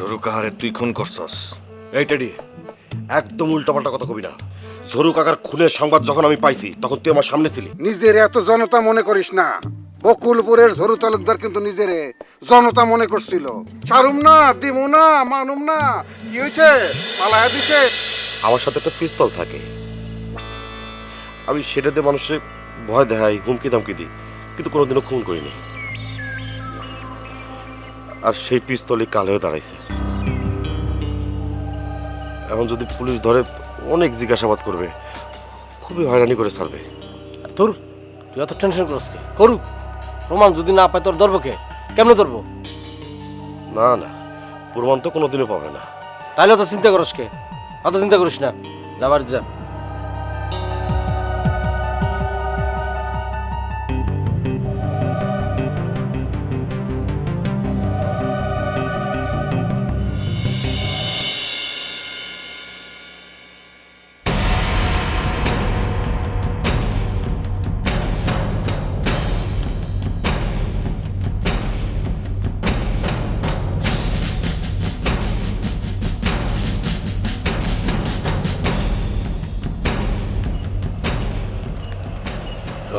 আমারে তুই খুন করছস? এই টেডি একদম উল্টাপাল্টা কথা কবি না। ঝরু কাকার খুনের সংবাদ যখন আমি পাইছি তখন তুই আমার সামনে ছিলি। নিজের এত জনতা মনে করিস না। বকুলপুরের ঝরু তালুকদার কিন্তু নিজেরে জনতা মনে করছিল। ছাড়ুম না দিমু না মানুম না কি হয়েছে? পালায়া দিছে। আমার সাথে একটা পিস্তল থাকে। আমি সেটাতে মানুষের ভয় দেখাই হুমকি দামকি দিই কিন্তু কোনোদিনও খুন করিনি। আর সেই পিস্তলই কাল হয়ে দাঁড়াইছে। এখন যদি পুলিশ ধরে অনেক জিজ্ঞাসাবাদ করবে। খুবই হয়রানি করে ছাড়বে। তোর তুই এত টেনশন করিস কে? করুক। প্রমাণ যদি না পায় তোর ধরবো কে? কেমনে ধরবো? না না। প্রমাণ তো কোনোদিনও পাবে না। তাহলে তো চিন্তা করিস কে? অত চিন্তা করিস না। যাবার যা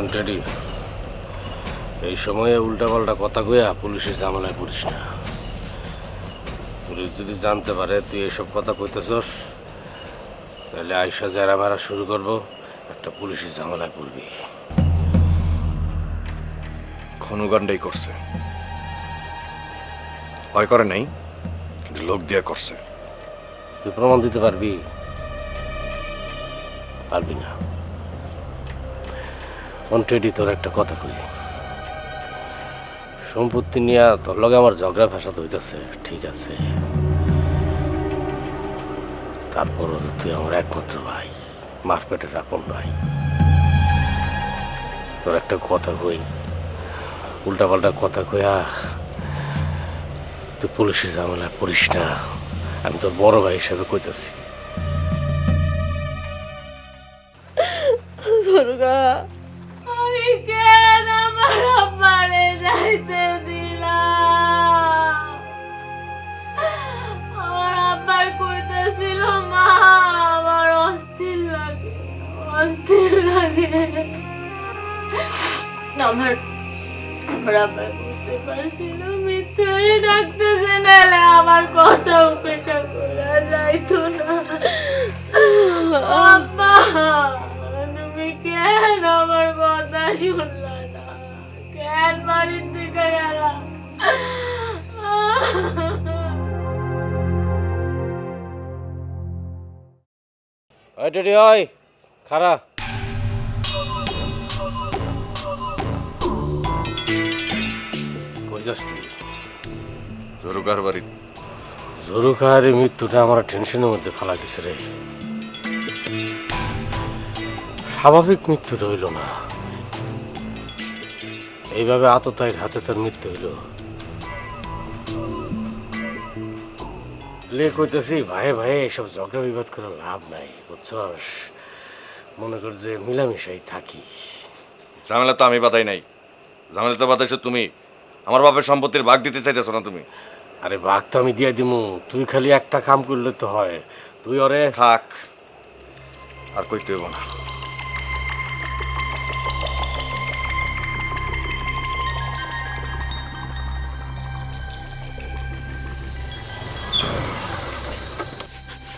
শোন টেডি এই সময়ে উল্টাপাল্টা কথা কইয়া পুলিশের ঝামেলায় পড়িস না। পুলিশ যদি জানতে পারে তুই এসব কথা কইতেছস তাহলে আয়সা জেরা মারা শুরু করব একটা পুলিশের ঝামেলায় পড়বি। খনুগান্ডাই করছে। ভয় করে নাই কিন্তু লোক দিয়ে করছে। তুই প্রমাণ দিতে পারবি? পারবি না। শোন টেডি তোর একটা কথা কই। সম্পত্তি নিয়ে তোর লগে আমার ঝগড়া ফ্যাসাদ হইতেছে, ঠিক আছে। তারপরও তো তুই আমার একমাত্র ভাই মারপেটের আপন ভাই। তোর একটা কথা কই, উল্টাপাল্টা কথা কইয়া তুই পুলিশের ঝামেলায় পড়িস না। আমি তোর বড় ভাই হিসেবে কইতাছি। অস্থির লাগে। আমার আমার বুঝতে আমার কথা উপেক্ষা করা যাইতো না। আব্বা, তুমি কেন আমার কথা শুনলা কেন বাড়ির দিকে ওই। খারা। কই যাস জরুকার বাড়ি। জরু খাহারের মৃত্যুটা আমার টেনশনের মধ্যে ফেলা দিছে রে। স্বাভাবিক মৃত্যুটা হইল না। এইভাবে আততায়ীর হাতে তার মৃত্যু হইল। লে কইতেছি ভাই ভাই এসব ঝগড়া বিবাদ করে লাভ নাই বুঝছস? মনে কর যে মিলামিশাই থাকি। ঝামেলা তো আমি বাতাই নাই। ঝামেলা তো বাতাইছো তুমি। আমার বাপের সম্পত্তির ভাগ দিতে চাইতেছো না তুমি। আরে বাঘ তো আমি দিয়ে দিমু। তুই খালি একটা কাম করলে তো হয়। তুই ওরে থাক। আর কইতে হইব না।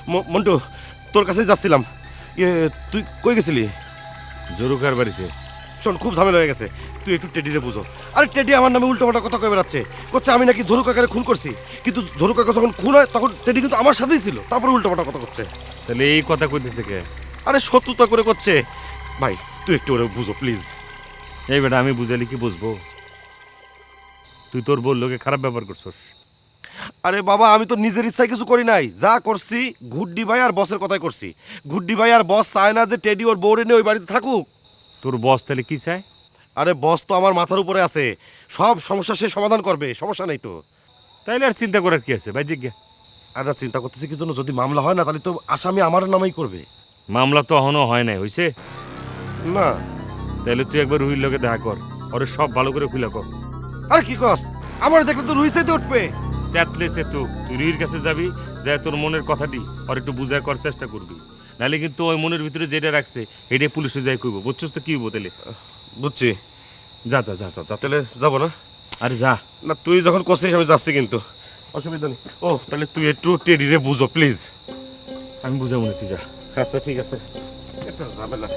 ম- মন্টু তোর কাছে যাচ্ছিলাম। ইয়ে তুই কই গেছিলি? জরুকার বাড়িতে। শোন খুব ঝামেলা হয়ে গেছে। তুই একটু টেডিরে বুঝো। আরে টেডি আমার নামে উল্টোপাল্টা কথা কয়ে বেড়াচ্ছে। করছে আমি নাকি ঝরু কাকারে খুন করছি। কিন্তু ঝরু কাকা যখন খুন হয় তখন টেডি কিন্তু আমার সাথেই ছিল। তারপরে উল্টোপাল্টা কথা করছে। তাহলে এই কথা কইতেছে কে? আরে শত্রুতা করে করছে। ভাই তুই একটু ওরে বুঝো প্লিজ। এই বেটা আমি বুঝালি কি বুঝব? তুই তোর বল লোকে খারাপ ব্যবহার করছস। আরে বাবা আমি তো নিজের ইচ্ছায় কিছু করি নাই। যা করছি ঘুড্ডি ভাই আর বসের কথাই করছি। ঘুড্ডি ভাই আর বস চায় না যে টেডি ওর বউরে নিয়ে ওই বাড়িতে থাকুক। তোর বস তাহলে কি চায়? আরে বস তো আমার মাথার উপরে আছে। সব সমস্যা সে সমাধান করবে সমস্যা নাই তো। তাইলে আর চিন্তা করার কি আছে? ভাই জিজ্ঞা। আর না চিন্তা করতেছি কি জন্য? যদি মামলা হয় না তাহলে তো আসামি আমার নামেই করবে। মামলা তো এখনও হয় নাই হইছে? না। তাহলে তুই একবার রুহির লোকে দেখা কর। ওরে সব ভালো করে খুলে কর। আরে কি কস? আমার দেখলে তো রুহিসাইতে উঠবে। চ্যাতলে সেতু তুই রুহির কাছে যাবি যা তোর মনের কথাটি আর একটু বুঝায় করার চেষ্টা করবি। নাহলে কিন্তু ওই মনের ভিতরে যেটা রাখছে এটাই পুলিশে যাই কইব। বুঝছস তো কি হইব তাহলে? বুঝছি। যা যা যা যা যা। তাহলে যাব না? আরে যা। না তুই যখন করছিস আমি যাচ্ছি কিন্তু। অসুবিধা নেই। ও তাহলে তুই একটু টেডিরে বুঝো প্লিজ। আমি বুঝাবো না তুই যা। আচ্ছা ঠিক আছে। এটা ঝামেলা।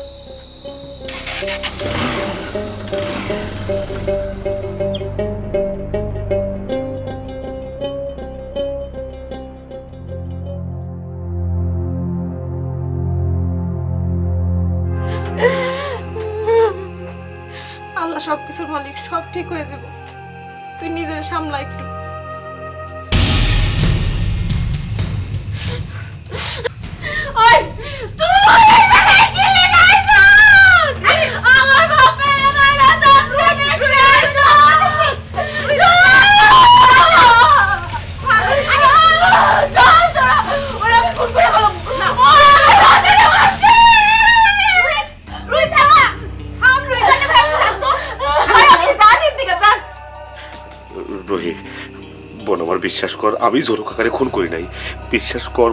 আল্লাহ সব কিছুর মালিক সব ঠিক হয়ে যাবে। তুই নিজের সামলা একটু। আমি জোরকাকারে খুন করি নাই। বিশ্বাস কর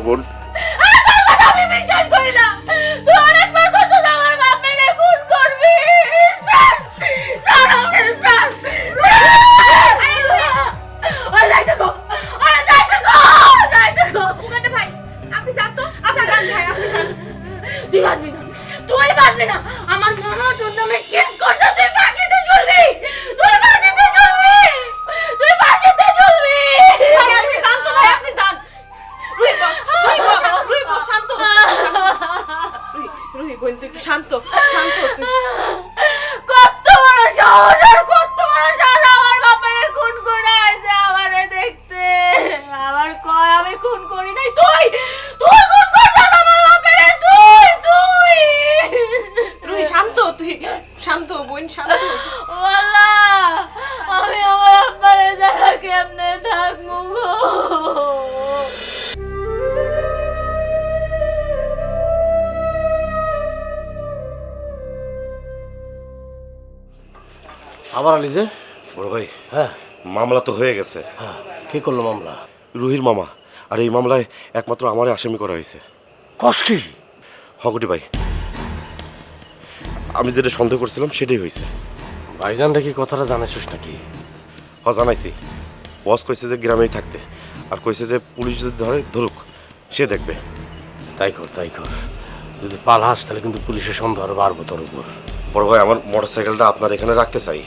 আমি খুন করি নাই। তুই তুই খুন করছিস আমার বাপের তুই তুই। রুই শান্ত তুই শান্ত বোন শান্ত। ওয়াল্লা আমি আমার আব্বারে জায়গা কেমনে থাকব গো? আবার আলি যে? বড় ভাই হ্যাঁ। মামলা তো হয়ে গেছে। হ্যাঁ কি করল মামলা? রুহির মামা। আর এই মামলায় একমাত্র আমারই আসামি করা হয়েছে। কষ্ট কি? হগটি ভাই আমি যেটা সন্দেহ করছিলাম সেটাই হয়েছে। ভাইজানটা কি কথাটা জানাইছিস নাকি? হ জানাইছি। বস কইছে যে গ্রামেই থাকতে আর কইছে যে পুলিশ যদি ধরে ধরুক সে দেখবে। তাই কর তাই কর। যদি পালাস তাহলে কিন্তু পুলিশের সন্দেহ আরও বাড়বো তোর উপর। বড় ভাই আমার মোটর সাইকেলটা আপনার এখানে রাখতে চাই।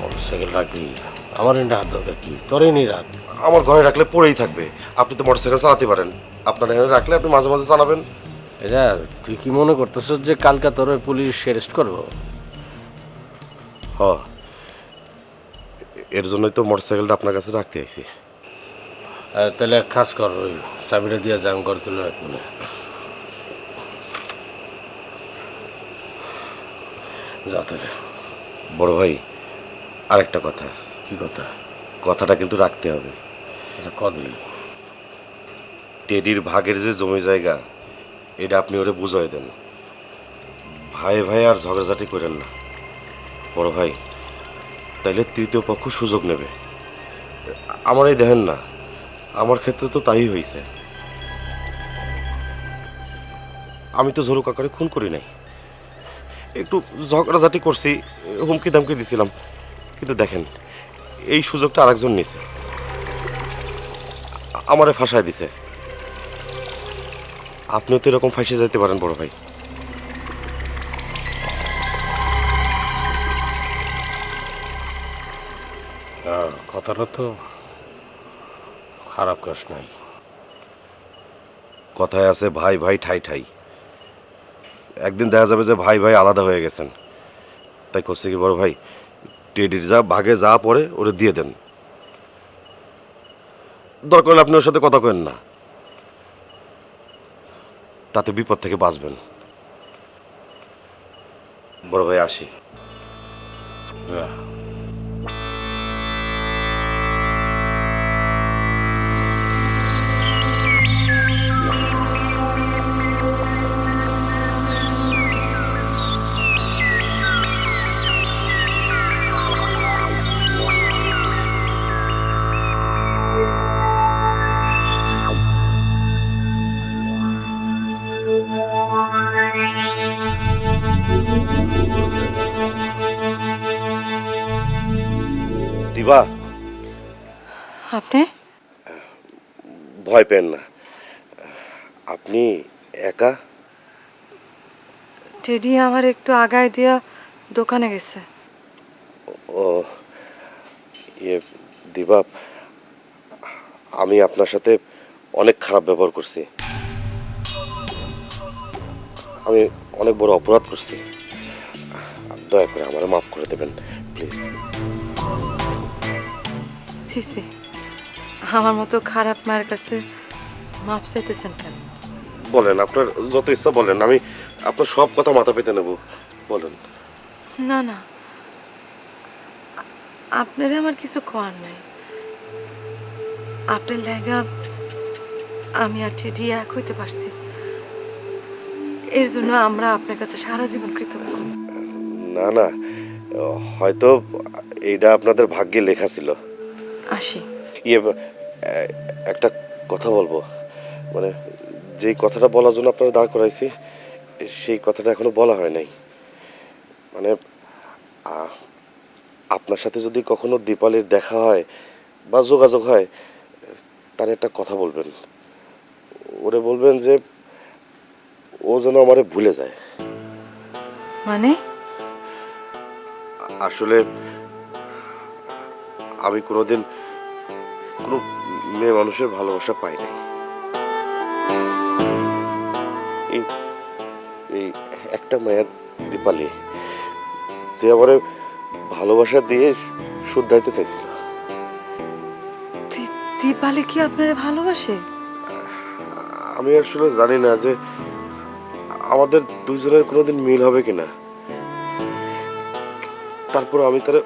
মোটর সাইকেল রাখবি? আমার এটা হাত দরকার কি? তোরই নি রাখ আমার ঘরে রাখলে পড়েই থাকবে। আপনি তো মোটর সাইকেল চালাতে পারেন। আপনার এখানে রাখলে আপনি মাঝে মাঝে চালাবেন। এটা তুই কি মনে করতেছিস যে কালকা তোর ওই পুলিশ অ্যারেস্ট করব? হ। এর জন্যই তো মোটর সাইকেলটা আপনার কাছে রাখতে আইছি। তাহলে এক কাজ কর ওই চাবিটা দিয়ে যান করে তুলে রাখব না। যা তাহলে। বড় ভাই আরেকটা কথা। কি কথা? কথাটা কিন্তু রাখতে হবে। আচ্ছা কদিন টেডির ভাগের যে জমি জায়গা, এটা আপনি ওরে বুঝাই দেন। ভাই ভাই আর ঝগড়াঝাটি করেন না। বড় ভাই, তাইলে তৃতীয় পক্ষ সুযোগ নেবে। আমার এই দেখেন না, আমার ক্ষেত্রে তো তাই হয়েছে আমি তো ঝরু কাকারে খুন করি নাই। একটু ঝগড়াঝাটি করছি হুমকি দামকি দিছিলাম। কিন্তু দেখেন, এই সুযোগটা আরেকজন নিছে। আমারে ফাঁসায় দিছে। আপনিও তো এরকম ফাঁসে যেতে পারেন বড় ভাই। কথাটা তো খারাপ কাজ নাই। কথায় আছে ভাই ভাই ঠাই ঠাই। একদিন দেখা যাবে যে ভাই ভাই আলাদা হয়ে গেছেন। তাই করছে কি বড় ভাই টেডির যা ভাগে যা পড়ে ওরে দিয়ে দেন। দরকার হলে আপনি ওর সাথে কথা কেন না। তাতে বিপদ থেকে বাঁচবেন। বড় ভাই আসি। আহ, আপনি? ভয় পেন না। আপনি একা? টেডি আমার একটু আগায় দিয়া দোকানে গেছে। ও ইয়ে দিবা আমি আপনার সাথে অনেক খারাপ ব্যবহার করছি। আমি অনেক বড় অপরাধ করছি। দয়া করে আমার মাফ করে দেবেন প্লিজ। সিসি আমার মতো খারাপ মায়ের কাছে মাপ চাইতেছেন কেন? বলেন আপনার যত ইচ্ছা বলেন আমি আপনার সব কথা মাথা পেতে নেব। বলেন। না না। আপনারে আমার কিছু কোয়ার নাই। আপনার লেগা আমি আর টেডি এক হইতে পারছি। এর জন্য আমরা আপনার কাছে সারা জীবন কৃতজ্ঞ। না না। হয়তো এইটা আপনাদের ভাগ্যে লেখা ছিল। আসি। ইয়ে একটা কথা বলব। মানে যেই কথাটা বলার জন্য আপনারা দাঁড় করাইছি সেই কথাটা এখনও বলা হয় নাই। মানে আপনার সাথে যদি কখনো দীপালির দেখা হয় বা যোগাযোগ হয় তার একটা কথা বলবেন। ওরে বলবেন যে ও যেন আমারে ভুলে যায়। মানে? আসলে আমি কোনোদিন কোনো মেয়ে মানুষের ভালোবাসা পাই নাই। এই এই একটা মেয়ে দীপালি যে আমার ভালোবাসা দিয়ে শুদ্ধাইতে চাইছিল। দীপালি কি আপনারে ভালোবাসে? আমি আসলে জানি না যে আমাদের দুইজনের কোনোদিন মিল হবে কিনা। তারপর আমি তারে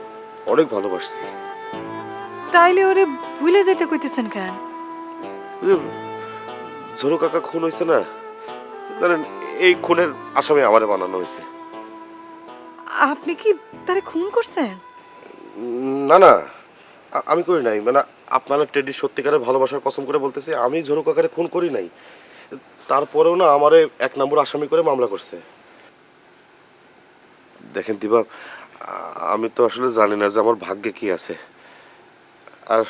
অনেক ভালোবাসছি। তাইলে ওরে ভুলে যেতে কইতেছেন কেন? ঝোরো কাকা খুন হয়েছে না? জানেন এই খুনের আসামি আমারে বানানো হয়েছে আপনি কি তারে খুন করছেন? না না আমি করি নাই। মানে আপনারা টেডি সত্যিকারের ভালোবাসার কসম করে বলতেছি আমি ঝোরো কাকারে খুন করি নাই। তারপরেও না আমারে এক নম্বর আসামি করে মামলা করছে। দেখেন দিবা আমি তো আসলে জানি না যে আমার ভাগ্যে কি আছে। আর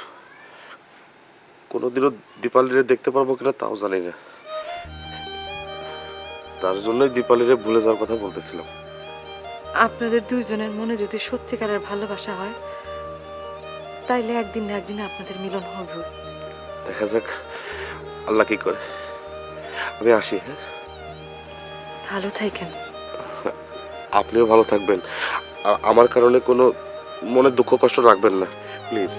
কোনোদিনও দীপালিরে দেখতে পারব কিনা তাও জানি না। তার জন্যই দীপালিরে ভুলে যাওয়ার কথা বলতেছিলাম। আপনাদের দুইজনের মনে যদি সত্যিকারের ভালোবাসা হয় তাইলে একদিন না একদিন আপনাদের মিলন হবে। দেখা যাক আল্লাহ কি করে। আমি আসি হ্যাঁ? ভালো থাকেন। আপনিও ভালো থাকবেন। আমার কারণে কোনো মনে দুঃখ কষ্ট রাখবেন না প্লিজ।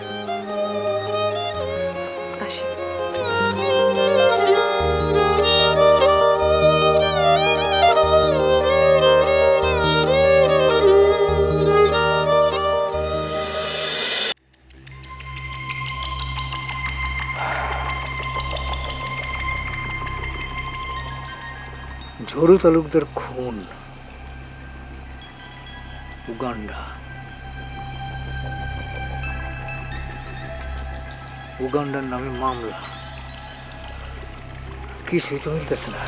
ঝরু তালুকদার খুন। উগান্ডা। উগান্ডার নামে মামলা। কিছুই তো মিলতেছে না।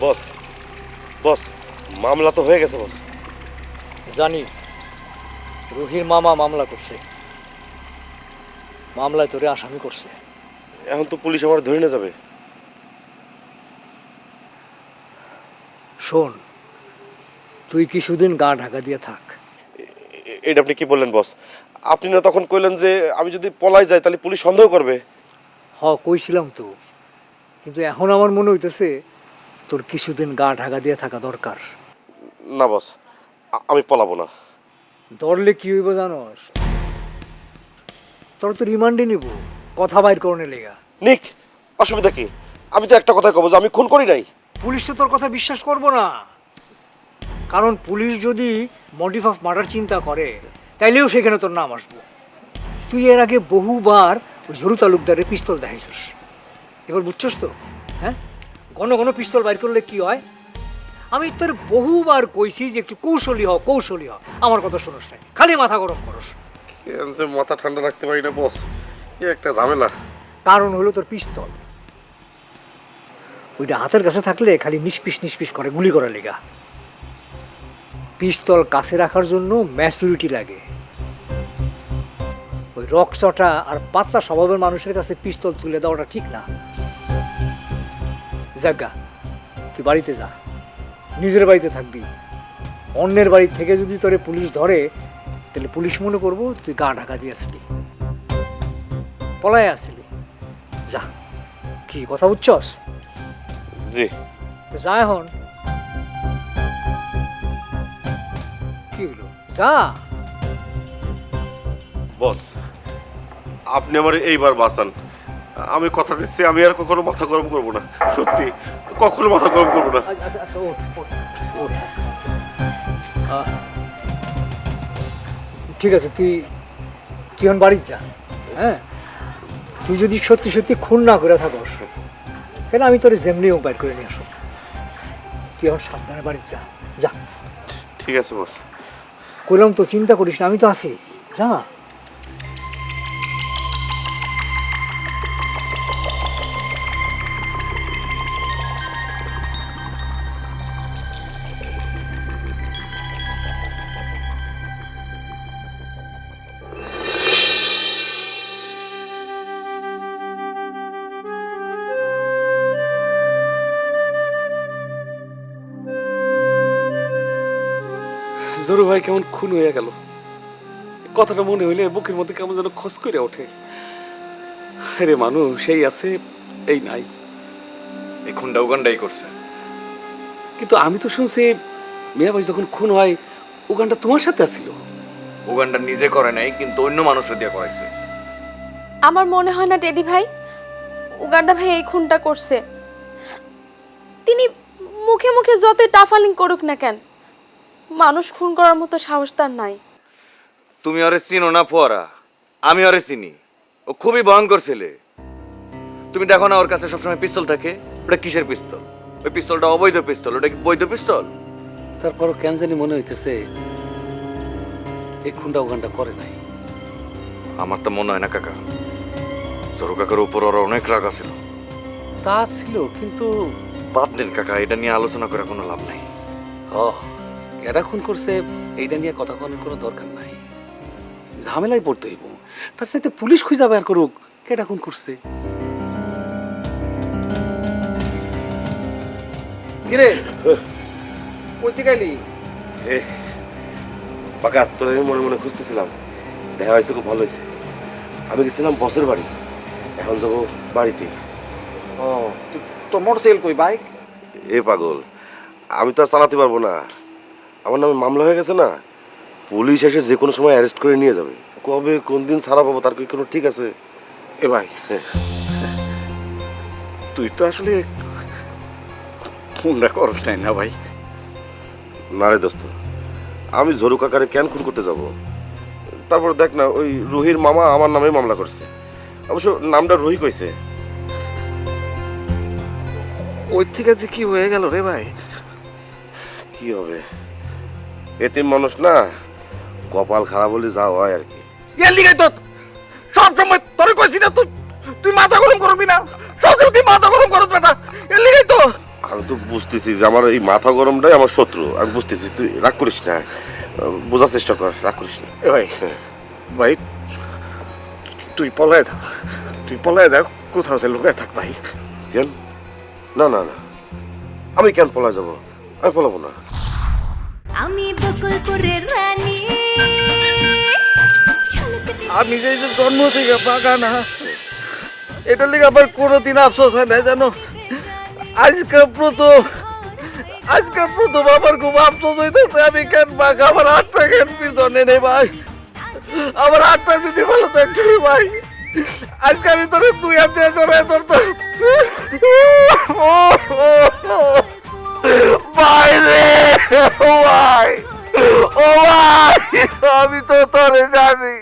বস বস মামলা তো হয়ে গেছে বস। জানি রুহির মামা মামলা করছে। মামলায় তোরে আসামি করছে। এখন তো পুলিশ আমার ধরে নিয়ে যাবে। শোন তুই কিছুদিন গা ঢাকা দিয়ে থাক। এটা আপনি কি বললেন বস? আপনি না তখন কইলেন যে আমি যদি পলাই যাই তাহলে পুলিশ সন্দেহ করবে? হ কইছিলাম তো। কিন্তু এখন আমার মনে হইতেছে তোর কিছুদিন গা ঢাকা দিয়ে থাকা দরকার। না বস আমি পলাবো না। ধরলে কি হইব জানোস? তোর তো রিমান্ডে নিব। কথা বাইর করণে লেগা। নিক অসুবিধা কি? আমি তো একটা কথাই কব যে আমি খুন করি নাই। পুলিশ তো তোর কথা বিশ্বাস করব না। কারণ পুলিশ যদি মোটিভ অফ মার্ডার চিন্তা করে তাইলেও সেখানে তোর নাম আসব। তুই এর আগে বহুবার ওই ঝরু তালুকদারের পিস্তল দেখাইছিস। এবার বুঝছস তো? হ্যাঁ? ঘন ঘন পিস্তল বাইর করলে কি হয়? আমি তোর বহুবার কইছি যে একটু কৌশলী হ কৌশলী হ। আমার কথা শোনস নাই। খালি মাথা গরম করস। মাথা ঠান্ডা রাখতে পারি না বস? একটা ঝামেলা। কারণ হলো তোর পিস্তল। ওইটা হাতের কাছে থাকলে খালি নিষ্পিস নিষ্পিস করে, গুলি করা লেগা। পিস্তল কাছে রাখার জন্য ম্যাচুরিটি লাগে। ওই আর পাতলা স্বভাবের মানুষের কাছে পিস্তল তুলে দেওয়াটা ঠিক না। জাগা তুই বাড়িতে যা। নিজের বাড়িতে থাকবি। অন্যের বাড়ি থেকে যদি তোরে পুলিশ ধরে, তাহলে পুলিশ মনে করব তুই গা ঢাকা দিয়ে আসলি। পলায় আসলি। যা কি কথা বুঝছস? জি। তো যা এখন। কি হলো যা। বস আপনি আমার এইবার বাঁচান। আমি কথা দিচ্ছি আমি আর কখনো মাথা গরম করব না। সত্যি কখনো মাথা গরম করব না। আচ্ছা আচ্ছা, আচ্ছা ঠিক আছে তুই তুই বাড়ি যা হ্যাঁ? তুই যদি সত্যি সত্যি খুন না করে থাকস কেন আমি তোর যেমনি বাইর করে নিয়ে আসো তুই আমার সাবধানে বাড়ি যা যা। ঠিক আছে বস। কইলাম তো চিন্তা করিস না আমি তো আছি। যা। জরু ভাই কেমন খুন হয়ে গেল। কথাটা মনে হইলে বুকের মধ্যে কেমন যেন খস করে ওঠে। আরে মানুষ সেই আছে এই নাই। এই খুনটা উগান্ডাই করছে। কিন্তু আমি তো শুনছি মিয়া ভাই যখন খুন হয় উগানটা তোমার সাথে আসিল উগান্ডা নিজে করে নাই কিন্তু অন্য মানুষের দিয়ে করাইছে। আমার মনে হয় না টেডি ভাই। উগান্ডা ভাই এই খুনটা করছে। তিনি মুখে মুখে যতই টাফালিং করুক না কেন মানুষ খুন করার মতো সাহস তার নাই। তুমি ওরে চিনো না ফোয়ারা? আমি ওরে চিনি। ও খুবই ভয়ঙ্কর ছেলে। তুমি দেখো না ওর কাছে সবসময় পিস্তল থাকে? ওটা কিসের পিস্তল? ওই পিস্তলটা অবৈধ পিস্তল। ওটা কি বৈধ পিস্তল? তারপরও কেন জানি মনে হইতেছে এই খুনটা উগানটা করে নাই। আমার তো মনে হয় না কাকা। জরু কাকার উপর ওর অনেক রাগ আছিল। তা ছিল কিন্তু বাদ দিন কাকা। এটা নিয়ে আলোচনা করে কোনো লাভ নাই। হ। কেডা খুন করছে এইটা নিয়ে কথা করার কোনো দরকার নাই। ঝামেলায় পড়তে হইব। তার সাথে পুলিশ খুঁজা বের করুক কেডা খুন করছে? কিরে? কইতে গেলি এ পাকা তোর আমি মনে মনে খুঁজতেছিলাম। দেখা হয়েছে খুব ভালো হয়েছে। আমি গেছিলাম বসের বাড়ি। এখন যাব বাড়িতে। ও তোর মোটরসাইকেল কই বাইক? এ পাগল আমি তো আর চালাতে পারব না। আমার নামে মামলা হয়ে গেছে না পুলিশ এসে যে কোনো সময় অ্যারেস্ট করে নিয়ে যাবে। কবে কোন দিন ছাড়া পাবো তার কি কোনো ঠিক আছে? এ ভাই হ্যাঁ। তুই তো আসলে খুনটা করস নাই না ভাই। না রে দোস্ত আমি ঝরু কাকারে কেন খুন করতে যাব? তারপর দেখ না ওই রুহির মামা আমার নামে মামলা করছে। অবশ্য নামটা রুহি কইছে। ওই থেকে যে কি হয়ে গেল রে ভাই? কি হবে? এতিম মানুষ না কপাল খারাপ হলে যা হয় আর কি। এর লিগে তো সব সময় তোরে কইছি না তুই তুই মাথা গরম করবি না সব সময় তুই মাথা গরম করছ বেটা এর লিগে তো। আমি তো বুঝতেছি যে আমার এই মাথা গরমটাই আমার শত্রু আমি বুঝতেছি তুই রাগ করিস না বোঝার চেষ্টা কর রাগ করিস না। এ ভাই ভাই তুই পলায় থাক তুই পলায় থাক কোথাও সে লুকায় থাক ভাই। কেন? না না না। আমি কেন পলা যাব? আমি পলাবো না। আমি বকুলপুরের রানী আমি যে জন্ম থেকে পাকা না এটার লিগে আমার কোনোদিন আফসোস হয় না জানো আজকে প্রথম আজকে প্রথম আমার খুব আফসোস হইতেছে আমি কেন পাকা আমার হাতটা কেন পিছনে নেই ভাই আমার হাতটা যদি ভালো থাকতো ভাই আজকে আমি তোর দুই হাত দিয়ে জড়ায় ধরতাম ভাই রে ও ভাই ও ভাই আমি তো তোরে জানি।